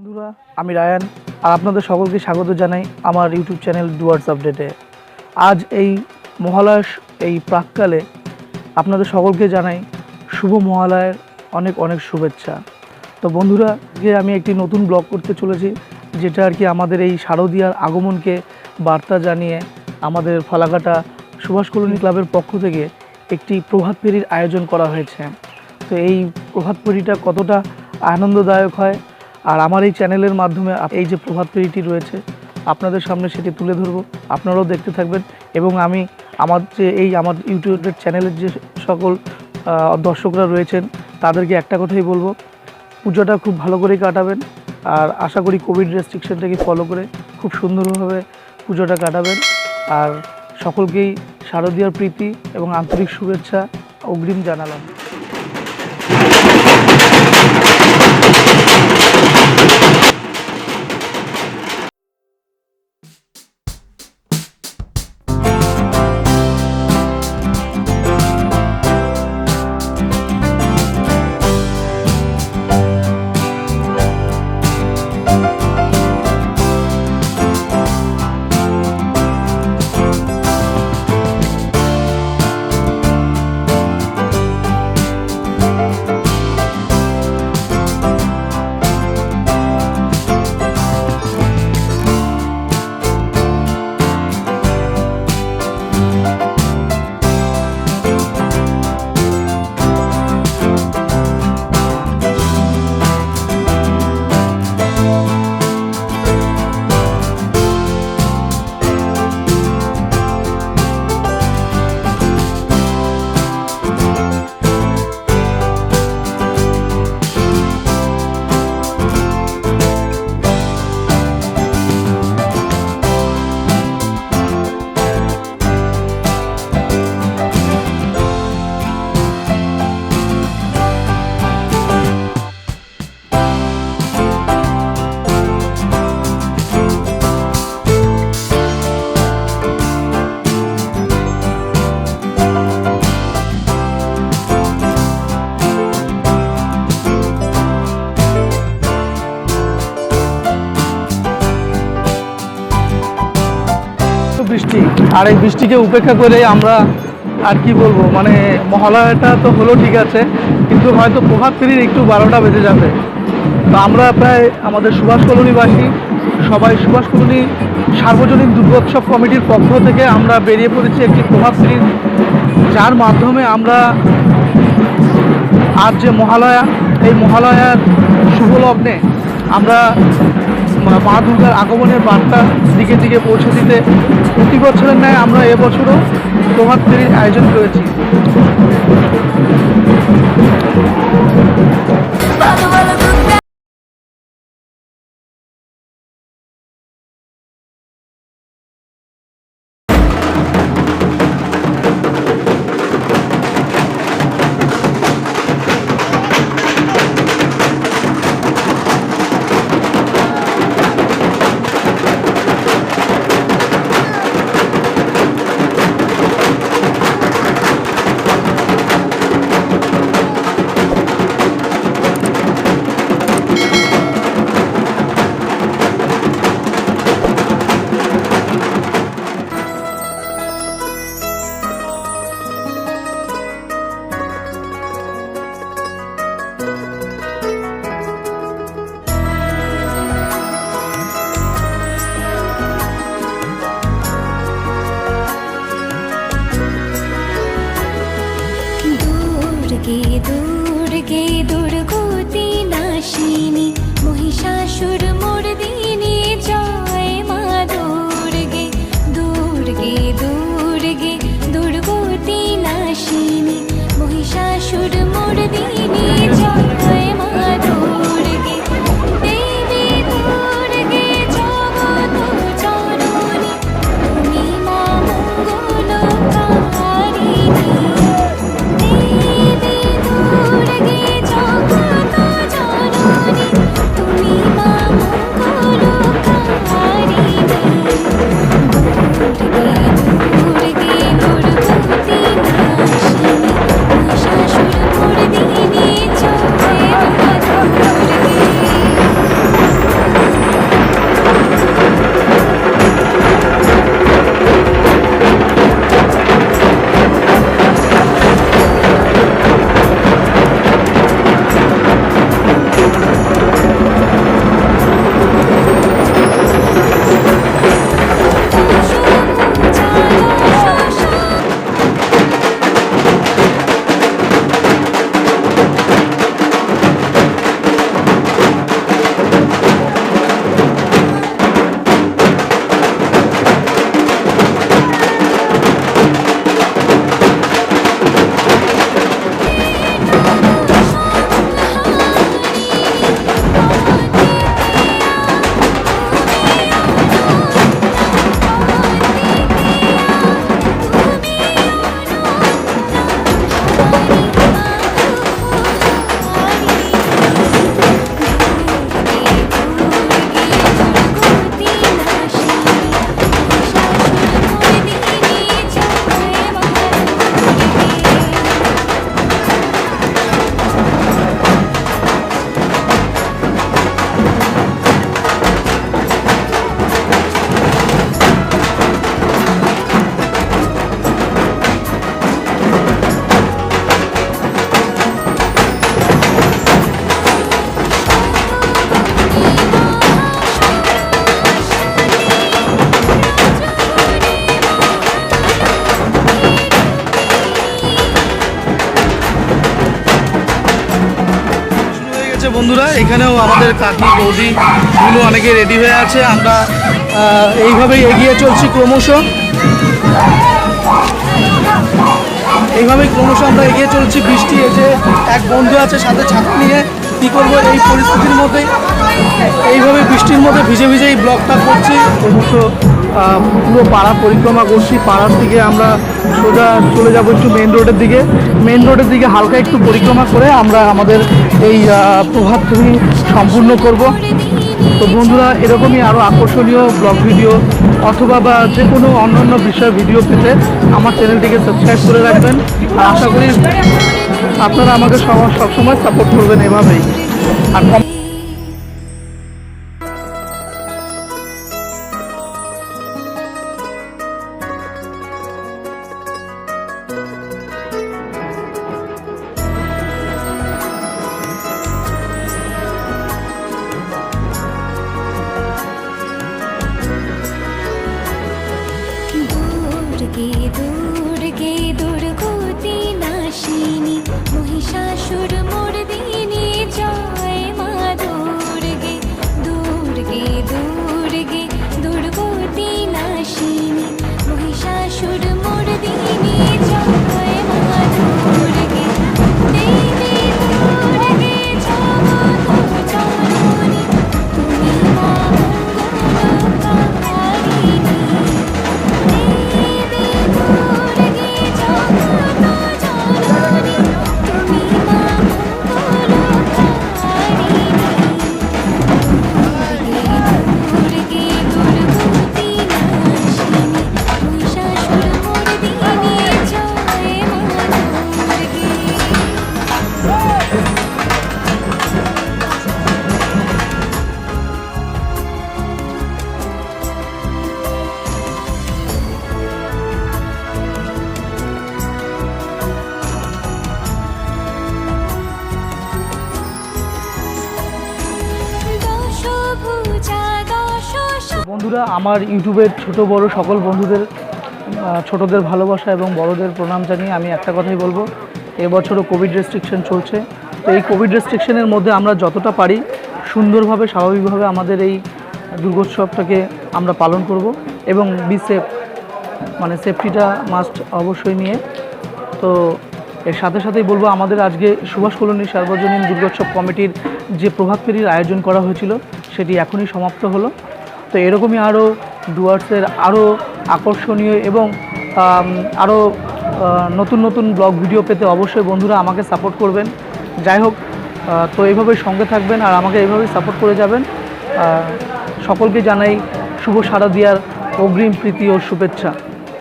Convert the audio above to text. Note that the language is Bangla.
বন্ধুরা, আমি রায়ান, আর আপনাদের সকলকে স্বাগত জানাই আমার ইউটিউব চ্যানেল ডুয়ার্স আপডেটে। আজ এই মহালয় এই প্রাককালে আপনাদের সকলকে জানাই শুভ মহালয়ের অনেক অনেক শুভেচ্ছা। তো বন্ধুরা যে আমি একটি নতুন ব্লগ করতে চলেছি, যেটা আর কি আমাদের এই শারদীয়ার আগমনকে বার্তা জানিয়ে আমাদের ফালাকাটা সুভাষ কলোনি ক্লাবের পক্ষ থেকে একটি প্রভাত ফেরির আয়োজন করা হয়েছে। তো এই প্রভাত ফেরিটা কতটা আনন্দদায়ক হয় আর আমার এই চ্যানেলের মাধ্যমে এই যে প্রভাত ফেরিটি রয়েছে, আপনাদের সামনে সেটি তুলে ধরবো, আপনারাও দেখতে থাকবেন এবং আমি আমার যে এই আমার ইউটিউবের চ্যানেলের যে সকল দর্শকরা রয়েছেন, তাদেরকে একটা কথাই বলব, পুজোটা খুব ভালো করেই কাটাবেন আর আশা করি কোভিড রেস্ট্রিকশনটাকে ফলো করে খুব সুন্দরভাবে পুজোটা কাটাবেন আর সকলকেই শারদীয়ার প্রীতি এবং আন্তরিক শুভেচ্ছা অগ্রিম জানালাম। আর এই বৃষ্টিকে উপেক্ষা করে আমরা আর কি বলব মানে মহালয়াটা তো হলো ঠিক আছে, কিন্তু হয়তো প্রভাব ফেরির একটু বারোটা বেজে যাবে। তো আমরা প্রায় আমাদের সুভাষ কলোনিবাসী, সবাই সুভাষ কলোনি সার্বজনীন দুর্গোৎসব কমিটির পক্ষ থেকে আমরা বেরিয়ে পড়েছি একটি প্রভাব ফেরির। যার মাধ্যমে আমরা আজ যে মহালয়া, এই মহালয়ার শুভ লগ্নে আমরা মা- দুর্গার আগমনের বার্তা দিকে দিকে পৌঁছে দিতে প্রতি বছরের ন্যায় আমরা এবছরও তোমার আয়োজন করেছি। বন্ধুরা, এখানেও আমাদের কাকি বৌদি গুলো অনেকে রেডি হয়ে আছে। আমরা এইভাবেই এগিয়ে চলছি ক্রমশ এইভাবেই ক্রমশ আমরা এগিয়ে চলছি। বৃষ্টি এসে এক বন্ধু আছে, সাথে ছাতা নিয়ে কী করব এই পরিস্থিতির মধ্যে। এইভাবে বৃষ্টির মধ্যে ভিজে ভিজে এই ব্লগটা করছি। পুরো পাড়া পরিক্রমা করছি। পাড়ার দিকে আমরা সোজা চলে যাব একটু মেন রোডের দিকে। মেন রোডের দিকে হালকা একটু পরিক্রমা করে আমরা আমাদের এই আহ, প্রভাত সম্পূর্ণ করব। তো বন্ধুরা এরকমই আরও আকর্ষণীয় ব্লগ ভিডিও অথবা বা যে কোনো অন্যান্য বিষয় ভিডিও পেতে আমার চ্যানেলটিকে সাবস্ক্রাইব করে রাখবেন। আর আশা করি আপনারা আমাকে সব- সবসময় সাপোর্ট করবেন এভাবেই। আর বন্ধুরা, আমার ইউটিউবের ছোট বড় সকল বন্ধুদের ছোটদের ভালোবাসা এবং বড়দের প্রণাম জানিয়ে আমি একটা কথাই বলব। এবছরও কোভিড রেস্ট্রিকশন চলছে। তো এই কোভিড রেস্ট্রিকশনের মধ্যে আমরা যতটা পারি সুন্দরভাবে, স্বাভাবিকভাবে আমাদের এই দুর্গোৎসবটাকে আমরা পালন করব এবং বি সেফ মানে সেফটিটা মাস্ট অবশ্যই নিয়ে। তো এর সাথে সাথেই বলব, আমাদের আজকে সুভাষ কলোনি সার্বজনীন দুর্গোৎসব কমিটির যে প্রভাত ফেরির আয়োজন করা হয়েছিল, সেটি এখনই সমাপ্ত হলো। তো এরকমই আরও ডুয়ার্সের আরও আকর্ষণীয় এবং আরও নতুন নতুন ব্লগ ভিডিও পেতে অবশ্যই বন্ধুরা আমাকে সাপোর্ট করবেন। যাই হোক তো এইভাবেই সঙ্গে থাকবেন আর আমাকে এইভাবেই সাপোর্ট করে যাবেন। সকলকে জানাই শুভ সারা দিয়ার অগ্রিম প্রীতি ও শুভেচ্ছা।